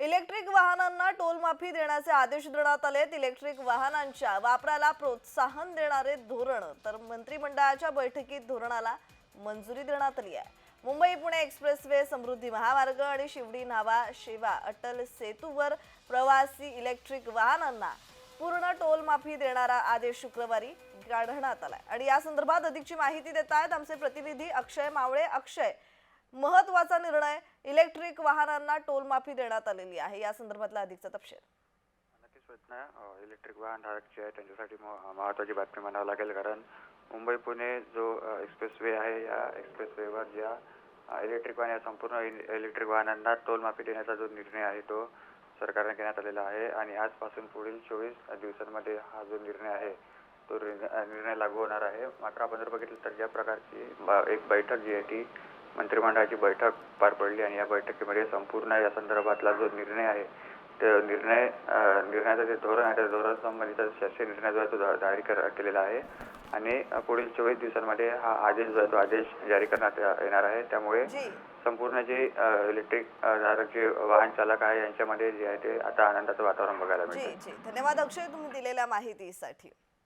Electric वाहनांना टोलमाफी देण्याचे आदेश देण्यात आलेत इलेक्ट्रिक वाहनांच्या वापराला प्रोत्साहन देणारे धोरण तर मंत्रिमंडळाच्या बैठकीत धोरणाला मंजुरी देण्यात आली आहे. मुंबई पुणे एक्सप्रेसवे समृद्धी महामार्ग आणि शिवडी नावा शेवा अटल सेतूवर प्रवासी इलेक्ट्रिक वाहनांना पूर्ण टोल माफी देणारा आदेश शुक्रवारी काढण्यात आलाय. आणि या संदर्भात अधिकची माहिती देत आहेत आमचे प्रतिनिधी अक्षय मावळे. अक्षय महत्त्वाचा निर्णय इलेक्ट्रिक वाहनांना टोल माफी देण्यात आलेली आहे. या संदर्भातला अधिकचा तपशील. नक्कीच इलेक्ट्रिक वाहन धारक जे आहे त्यांच्यासाठी म- महत्त्वाची बातमी म्हणावं लागेल. कारण मुंबई पुणे जो एक्सप्रेस वे आहे या एक्सप्रेस वेवर ज्या इलेक्ट्रिक वाहन या संपूर्ण इ- इलेक्ट्रिक वाहनांना टोल माफी देण्याचा जो निर्णय आहे तो सरकारने घेण्यात आलेला आहे. आणि आजपासून पुढील चोवीस दिवसांमध्ये हा जो निर्णय आहे तो निर्णय निर्णय लागू होणार आहे. मात्र आपण जर बघितलं तर ज्या प्रकारची एक बैठक जी आहे ती मंत्रिमंडळाची बैठक पार पडली आणि या बैठकीमध्ये संपूर्ण या संदर्भातला जो निर्णय आहे ते निर्णय निर्णयाचं जे धोरण आहे त्या धोरण संबंधित शासकीय निर्णय जो आहे तो जारी कर केलेला आहे. आणि पुढील चोवीस दिवसांमध्ये हा आदेश जो आहे तो आदेश जारी करण्यात येणार आहे. त्यामुळे संपूर्ण जे इलेक्ट्रिक धारक जे वाहन चालक आहे यांच्यामध्ये जे आहे ते आता आनंदाचं वातावरण बघायला मिळतं धन्यवाद अक्षय तुम्ही दिलेल्या माहितीसाठी.